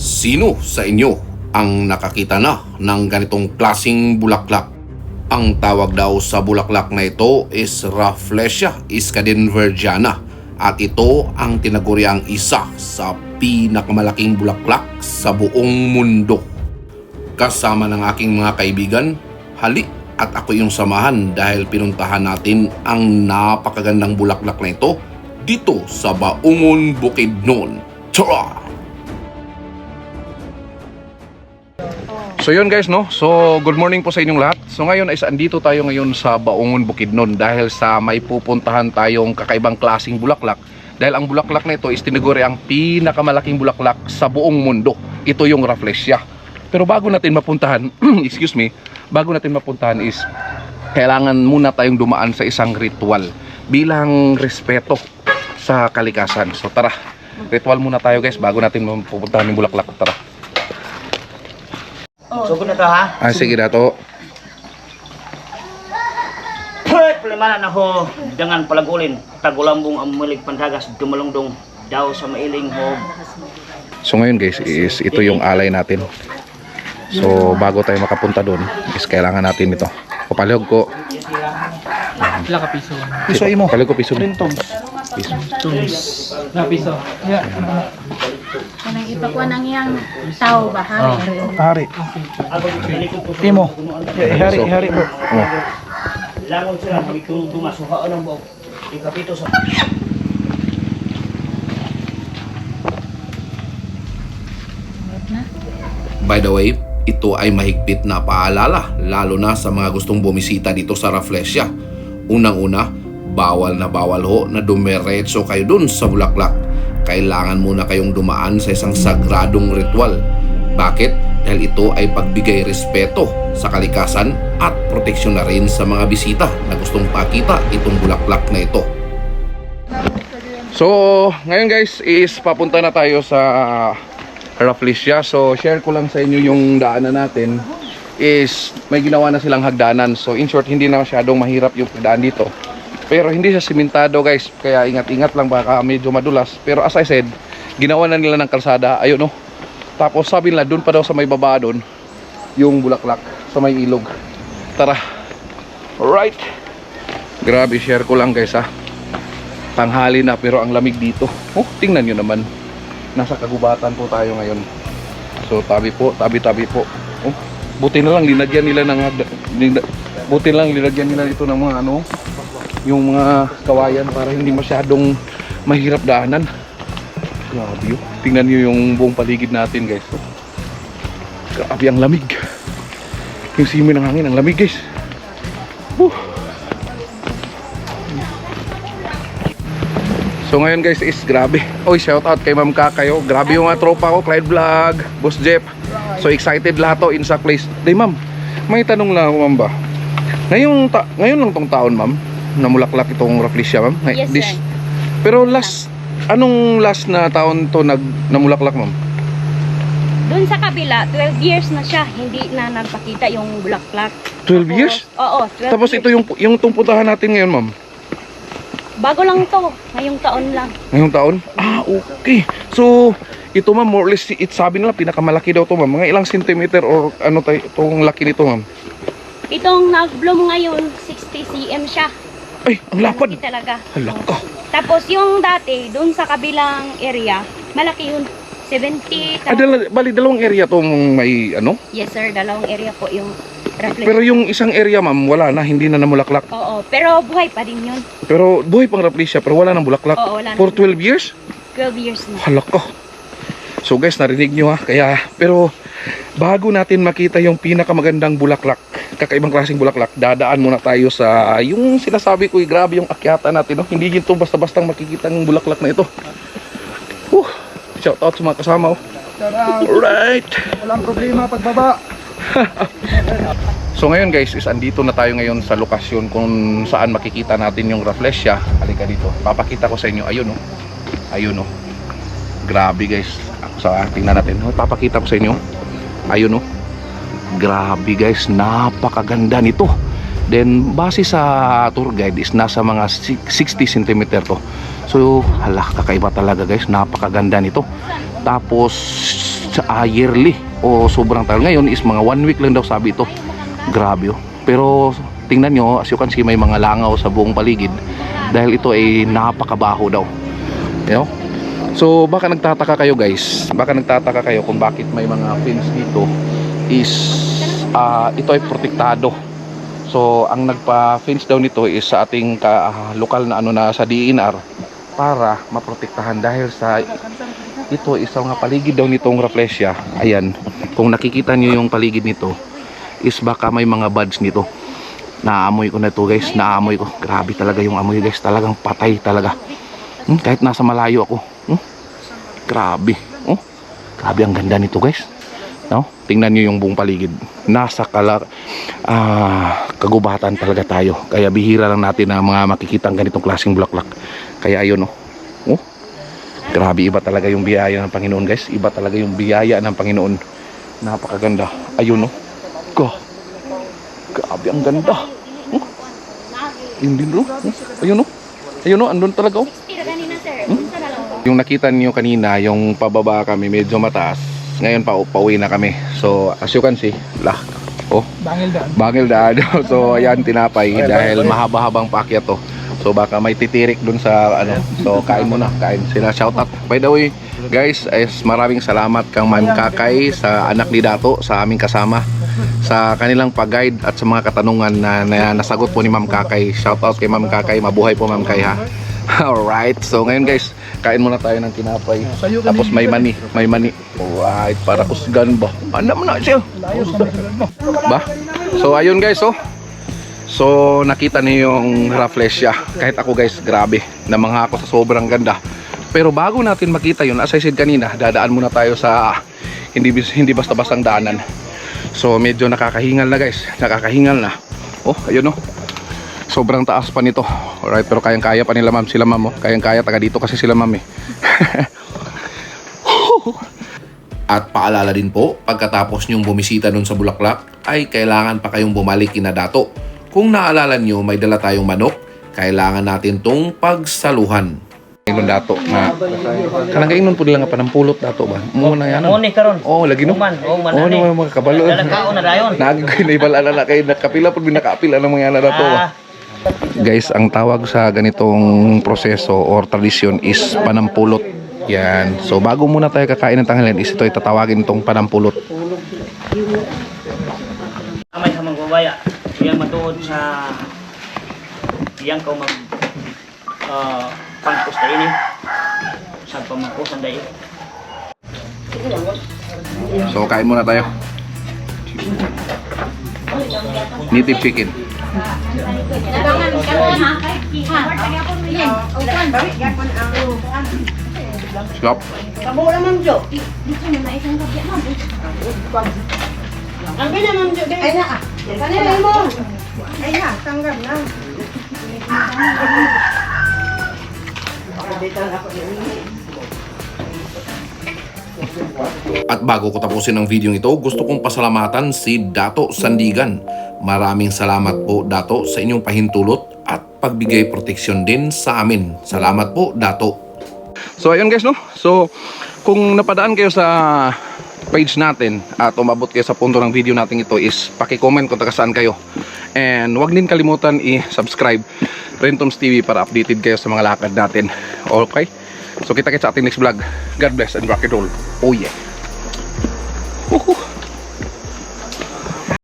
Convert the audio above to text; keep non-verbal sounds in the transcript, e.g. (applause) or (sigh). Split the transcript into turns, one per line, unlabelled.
Sino sa inyo ang nakakita na ng ganitong klasing bulaklak? Ang tawag daw sa bulaklak na ito is Rafflesia iscadinvergiana at ito ang tinaguriang isa sa pinakamalaking bulaklak sa buong mundo. Kasama ng aking mga kaibigan, hali at ako yung samahan dahil pinuntahan natin ang napakagandang bulaklak na ito dito sa Baungon Bukidnon. Tara!
So yun guys no, so good morning po sa inyong lahat. So ngayon is andito tayo ngayon sa Baungon Bukidnon Dahil sa may pupuntahan tayong kakaibang klasing bulaklak. Dahil ang bulaklak na ito is tinaguri ang pinakamalaking bulaklak sa buong mundo. Ito yung Rafflesia. Pero bago natin mapuntahan, (clears throat) excuse me Bago natin mapuntahan is Kailangan muna tayong dumaan sa isang ritual Bilang respeto sa kalikasan. So tara, ritual muna tayo guys bago natin mapupuntahan yung bulaklak. Tara
Sugod na to ha.
Ah, sige na to.
Hoy, palimanan ako. Dengan palagulin. Tagulambong ang mulig pantagas. Dumalungdong daw sa mailing ho.
So ngayon guys is ito yung alay natin. So bago tayo makapunta doon is kailangan natin ito. Papalihog ko.
Pila ka piso?
Piso mo. Palihog ko piso.
Tons.
Piso.
Tons. Na piso. Yeah.
Kanang ipakuha ng iyang tao ba, ha?
Hari. Imo. Hari, hari po.
Oh.
Langon sila. Magitulong Suhaan ang buong. Ikapito sa...
By the way, ito ay mahigpit na paalala lalo na sa mga gustong bumisita dito sa Rafflesia. Unang-una, bawal na bawal ho na dumiretso kayo dun sa bulaklak. Kailangan muna kayong dumaan sa isang sagradong ritual. Bakit? Dahil ito ay pagbigay respeto sa kalikasan at proteksyon na rin sa mga bisita na gustong pakita itong bulaklak na ito.
So ngayon guys is papunta na tayo sa Rafflesia. So share ko lang sa inyo yung daanan natin is may ginawa na silang hagdanan. So in short hindi na masyadong mahirap yung daan dito. Pero hindi siya simentado guys. Kaya ingat-ingat lang baka medyo madulas. Pero as I said, ginawa na nila ng kalsada. Ayun no. Tapos sabi nila doon pa daw sa may baba doon yung bulaklak sa may ilog. Tara. Alright. Grabe share ko lang guys ha. Tanghali na pero ang lamig dito. Oh, tingnan nyo naman. Nasa kagubatan po tayo ngayon. So tabi po, tabi-tabi po. Oh, buti na lang linagyan nila ng buti na lang linagyan nila ito ng mga ano, yung mga kawayan para hindi masyadong mahirap daanan. Grabe yun. Tingnan nyo yung buong paligid natin guys. Grabe ang lamig. Yung simoy ng hangin, ang lamig guys. Whew. So ngayon guys is grabe. Oy, shout out kay Ma'am Kakayo. Grabe yung mga tropa ko, Clyde Vlog, Boss Jeff. So excited lahat to in sa place. Day ma'am, may tanong lang ako ma'am ba? Ngayong ta ngayon lang tong taon ma'am, namulaklak itong Rafflesia ma'am. Ngay-
Yes, sir.
Pero last anong last na taon to nag namulaklak ma'am?
Doon sa kabila, 12 years na siya, hindi na nagpakita yung bulaklak.
12
Tapos-
years?
Oo, 12
Tapos
years.
ito yung yung tong puntahan natin ngayon ma'am.
Bago lang to, ngayong taon lang.
Ngayong taon? Ah, okay. So, ito ma'am, more or less, it sabi nila, pinakamalaki daw to ma'am. Mga ilang centimeter or ano tayo, itong laki nito ma'am.
Itong nag-bloom ngayon, 60 cm siya.
Ay, ang lapad.
Malaki talaga.
Hala ka.
Tapos yung dati, doon sa kabilang area, malaki yun. 70.
Ah, dala, bali, dalawang area tong may ano.
Yes sir, dalawang area po yung reflect.
Pero yung isang area ma'am, wala na, hindi na namulaklak.
Oo, pero buhay pa din yun.
Pero buhay pang Rafflesia, pero wala nang bulaklak.
Oo, wala
For
na.
12 years?
12 years na.
Hala ka. So guys, narinig nyo ha. Kaya, pero bago natin makita yung pinakamagandang bulaklak, kakaibang klaseng bulaklak, dadaan muna tayo sa yung sinasabi ko, eh, grabe yung akyata natin. No? Hindi ito basta-bastang makikita ng bulaklak na ito. Whew. Shout out sa mga kasama. Oh. Alright.
Walang problema pagbaba. (laughs)
So ngayon guys, is andito na tayo ngayon sa lokasyon kung saan makikita natin yung Rafflesia. Halika dito. Papakita ko sa inyo. Ayun oh. Ayun oh. Grabe guys. Ako sa tingnan natin. Oh, papakita ko sa inyo. Ayun oh. Grabe guys, napakaganda nito. Then base sa tour guide is nasa mga si- 60 cm to. So hala kakaiba talaga guys, napakaganda nito. Tapos uh, yearly o sobrang tagal. Ngayon is mga one week lang daw sabi ito. Grabe oh. Pero tingnan nyo, as you can see may mga langaw sa buong paligid dahil ito ay napakabaho daw. You know? So baka nagtataka kayo guys, baka nagtataka kayo kung bakit may mga fence dito is ah, ito ay protektado. So ang nagpa-fence daw nito is sa ating ka, ah, lokal na ano na sa DNR para maprotektahan dahil sa ito isang nga paligid daw nitong Rafflesia. Ayan, kung nakikita niyo yung paligid nito is baka may mga buds nito. Naamoy ko na to guys, naamoy ko. Grabe talaga yung amoy guys, talagang patay talaga. Hmm, kahit nasa malayo ako. Hmm? Grabe. Oh, grabe ang ganda nito guys. No? Tingnan niyo yung buong paligid. Nasa kala ah, kagubatan talaga tayo. Kaya bihira lang natin na mga makikita ang ganitong klaseng bulaklak. Kaya ayun oh. Oh. Grabe iba talaga yung biyaya ng Panginoon guys. Iba talaga yung biyaya ng Panginoon. Napakaganda. Ayun oh. Ko. Grabe ang ganda. Oh. Yun din bro. Oh. Ayun oh. Ayun oh, andun talaga oh.
Po.
Yung nakita niyo kanina, yung pababa kami medyo mataas. Ngayon pa pauwi na kami. So, as you can see, lah. Oh,
Bangil daan.
bangil daan. (laughs) so, (laughs) ayan tinapay dahil mahaba-habang paakyat to. So, baka may titirik dun sa ano. So, kain mo na, kain. Sila shout out. By the way, guys, is maraming salamat kang Ma'am Kakay sa anak ni Dato sa aming kasama sa kanilang pag-guide at sa mga katanungan na, na nasagot po ni Ma'am Kakay. Shout out kay Ma'am Kakay. Mabuhay po Ma'am Kay ha. (laughs) Alright, so ngayon guys, kain muna tayo ng tinapay. Tapos may mani, may mani. Alright, para kusgan ba? Ano mo na siya? Ba? So ayun guys, oh. So nakita niyo yung Rafflesia. Kahit ako guys, grabe. Namangha ako sa sobrang ganda. Pero bago natin makita yun, as I said kanina, dadaan muna tayo sa hindi hindi basta-bastang daanan. So medyo nakakahingal na guys, nakakahingal na. Oh, ayun oh. Sobrang taas pa nito. Alright, pero kayang-kaya pa nila ma'am. Sila ma'am oh. Kayang-kaya taga dito kasi sila ma'am eh. (laughs)
At paalala din po, pagkatapos nyong bumisita nun sa Bulaklak, ay kailangan pa kayong bumalik kina Dato. Kung naalala nyo, may dala tayong manok, kailangan natin tong pagsaluhan.
Ingon dato na kanang ingnon pud lang nga panampulot dato ba. Mo na yan.
Mo ni karon.
Oh, lagi no.
Uman, uman
Oh,
na ni. (laughs)
no, mga kabalo.
Lalakaon na dayon.
Nagi ko na ibala na kay nakapila pud binakaapila ng mga na dato.
Ah,
Guys, ang tawag sa ganitong proseso or tradisyon is panampulot. Yan. So bago muna tayo kakain ng tanghalian is ito itatawagin itong panampulot.
amay sa mga babaya. Iyang matuod sa iyang ko mag uh, pangkos na ini. Sa pamangkusan dahil.
So kain muna tayo. Native chicken. Stop.
Kamu naman Jo. Ang gina naman Jo. Ay na ah. Kanina mo. Ay na, tanggap na.
At bago ko tapusin ang video ito, gusto kong pasalamatan si Dato Sandigan. Maraming salamat po Dato sa inyong pahintulot at pagbigay proteksyon din sa amin. Salamat po Dato.
So ayun guys no. So kung napadaan kayo sa page natin at umabot kayo sa punto ng video natin ito is paki-comment kung taga saan kayo. And huwag din kalimutan i-subscribe Rentoms TV para updated kayo sa mga lakad natin. Okay? So kita-kits sa ating next vlog. God bless and rock and roll. Oh yeah. Woohoo.